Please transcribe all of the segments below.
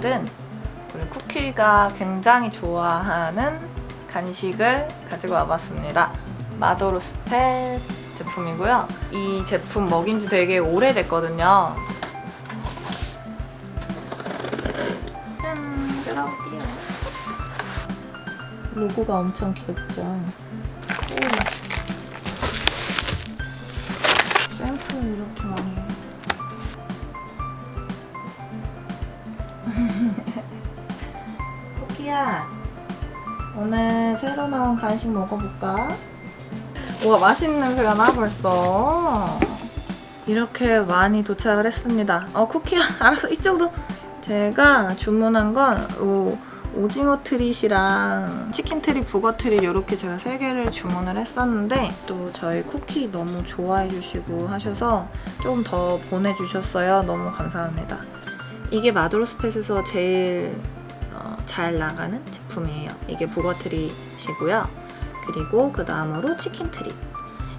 오늘은 우리 쿠키가 굉장히 좋아하는 간식을 가지고 와봤습니다. 마도로스페 제품이고요. 이 제품 먹인 지 되게 오래됐거든요. 짠! 뜯어볼게요. 로고가 엄청 귀엽죠? 오. 샘플을 이렇게 많이 쿠키야 오늘 새로 나온 간식 먹어볼까? 우와 맛있는 냄새가 나 벌써 이렇게 많이 도착을 했습니다 어 쿠키야 알았어 이쪽으로 제가 주문한 건 오, 오징어 트릿이랑 치킨 트릿, 북어 트릿 이렇게 제가 세 개를 주문을 했었는데 또 저희 쿠키 너무 좋아해 주시고 하셔서 좀 더 보내주셨어요. 너무 감사합니다. 이게 마도로스펫에서 제일 어, 잘 나가는 제품이에요. 이게 북어 트릿이고요. 그리고 그 다음으로 치킨 트릿.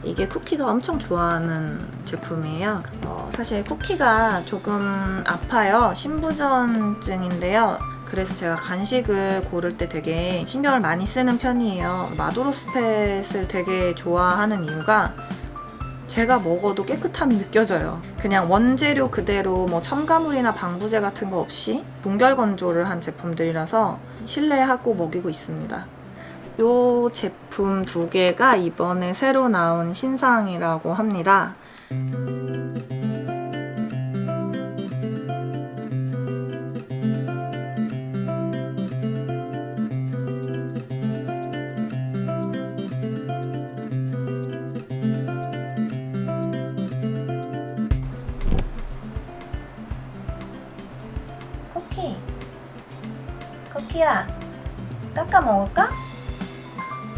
이게 쿠키가 엄청 좋아하는 제품이에요. 어, 사실 쿠키가 조금 아파요. 신부전증인데요. 그래서 제가 간식을 고를 때 되게 신경을 많이 쓰는 편이에요. 마도로스펫을 되게 좋아하는 이유가 제가 먹어도 깨끗함이 느껴져요. 그냥 원재료 그대로 뭐 첨가물이나 방부제 같은 거 없이 동결 건조를 한 제품들이라서 신뢰하고 먹이고 있습니다. 요 제품 두 개가 이번에 새로 나온 신상이라고 합니다. 쿠키야. 깎아 먹을까?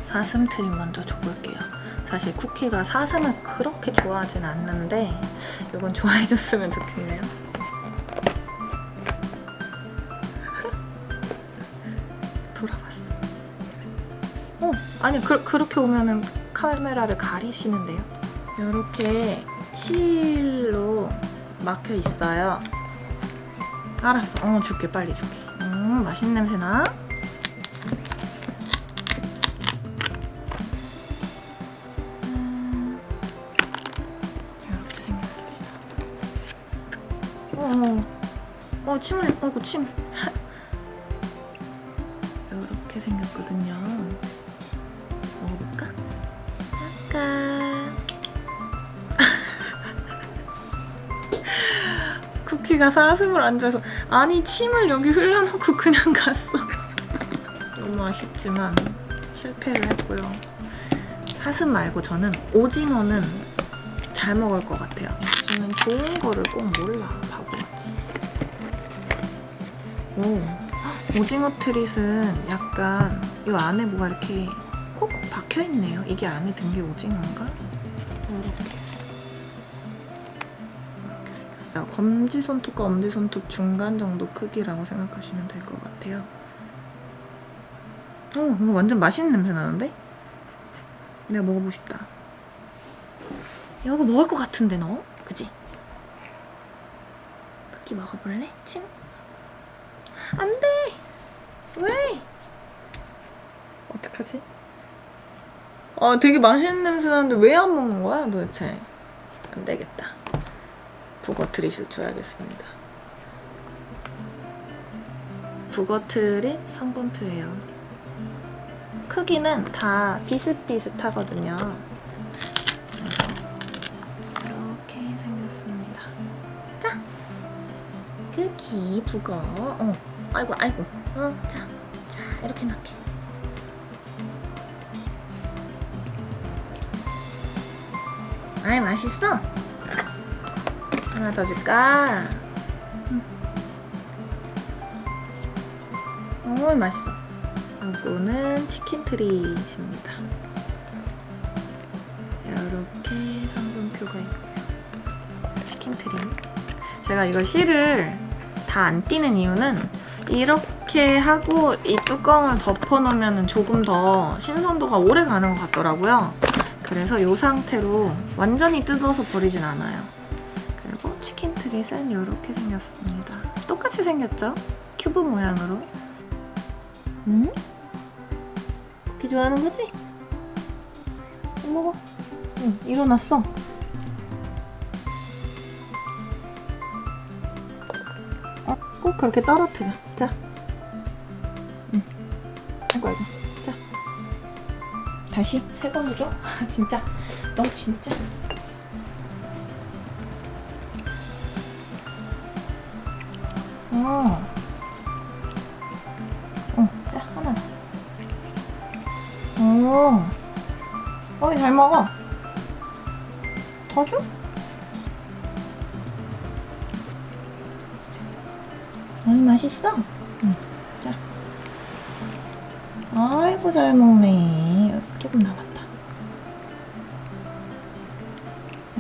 사슴 트리 먼저 줘볼게요. 사실 쿠키가 사슴을 그렇게 좋아하진 않는데 이건 좋아해줬으면 좋겠네요. 돌아봤어. 어, 아니 그, 그렇게 오면은 카메라를 가리시는데요. 이렇게 실로 막혀 있어요. 알았어. 어, 줄게. 빨리 줄게. 음, 맛있는 냄새 나? 음, 이렇게 생겼습니다. 어, 어, 어, 침을, 어이구, 침. 이렇게 생겼거든요. 쿠키가 사슴을 안 좋아해서 아니 침을 여기 흘려놓고 그냥 갔어. 너무 아쉽지만 실패를 했고요. 사슴 말고 저는 오징어는 잘 먹을 것 같아요. 저는 좋은 거를 꼭 몰라 바보같이. 오 오징어 트릿은 약간 이 안에 뭐가 이렇게 콕콕 박혀 있네요. 이게 안에 든 게 오징어인가? 이렇게 이렇게 생겼어요. 검지 손톱과 엄지 손톱 중간 정도 크기라고 생각하시면 될 것 같아요. 어, 이거 완전 맛있는 냄새 나는데? 내가 먹어보고 싶다. 이거 먹을 것 같은데 너? 그지? 쿠키 먹어볼래? 침? 안 돼! 왜? 어떡하지? 아, 되게 맛있는 냄새 나는데 왜 안 먹는 거야, 도대체? 안 되겠다. 북어 트릿을 줘야겠습니다. 북어 트릿 성분표예요. 크기는 다 비슷비슷하거든요. 이렇게 생겼습니다. 자, 크기 북어. 어, 아이고 아이고. 어, 자, 자 이렇게 넣게. 아이 맛있어. 하나 더 줄까? 오, 맛있어. 이거는 치킨 트릿입니다. 이렇게 성분표가 있고요. 치킨 트릿. 제가 이거 실을 다 안 띄는 이유는 이렇게 하고 이 뚜껑을 덮어 놓으면 조금 더 신선도가 오래 가는 것 같더라고요. 그래서 이 상태로 완전히 뜯어서 버리진 않아요. 치킨 트릿은 이렇게 생겼습니다. 똑같이 생겼죠? 큐브 모양으로. 응? 그렇게 좋아하는 거지? 먹어. 응, 일어났어. 어, 꼭 그렇게 떨어뜨려. 자. 응. 아이고, 아이고. 자. 다시 새 걸로 줘? 진짜. 너 진짜. 어. 어, 자, 하나 더. 오. 어이, 잘 먹어. 더 줘? 아이, 맛있어? 응, 자. 아이고, 잘 먹네. 조금 남았다.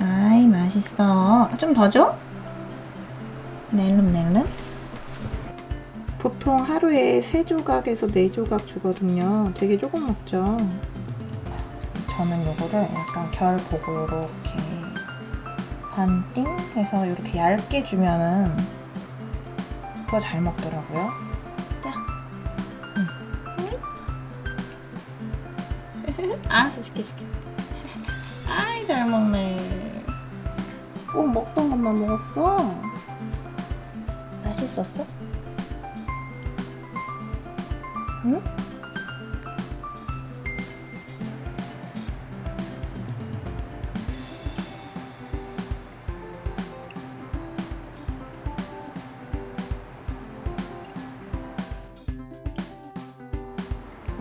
아이, 맛있어. 좀 더 줘? 낼름, 낼름. 보통 하루에 3조각에서 4조각 주거든요. 되게 조금 먹죠. 저는 요거를 약간 결 보고 이렇게 반띵 해서 이렇게 얇게 주면은 더 잘 먹더라고요. 자. 응. 알았어, 줄게, 줄게. 아이, 잘 먹네. 꼭 먹던 것만 먹었어. 맛있었어? 응?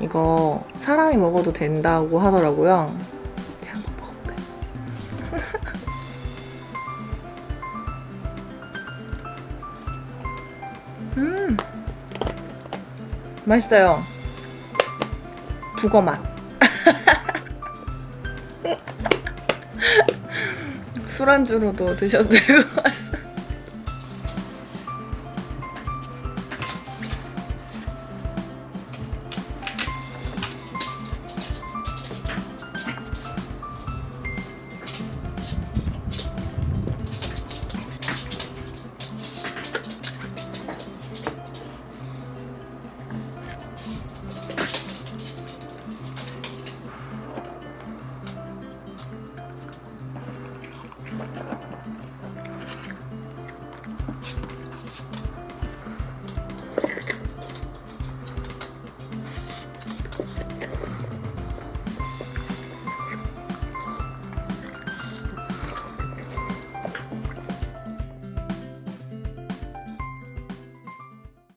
이거 사람이 먹어도 된다고 하더라고요. 제가 한번 먹어볼까요? 음, 맛있어요. 북어 맛. 술안주로도 드셔도 될 것 같습니다.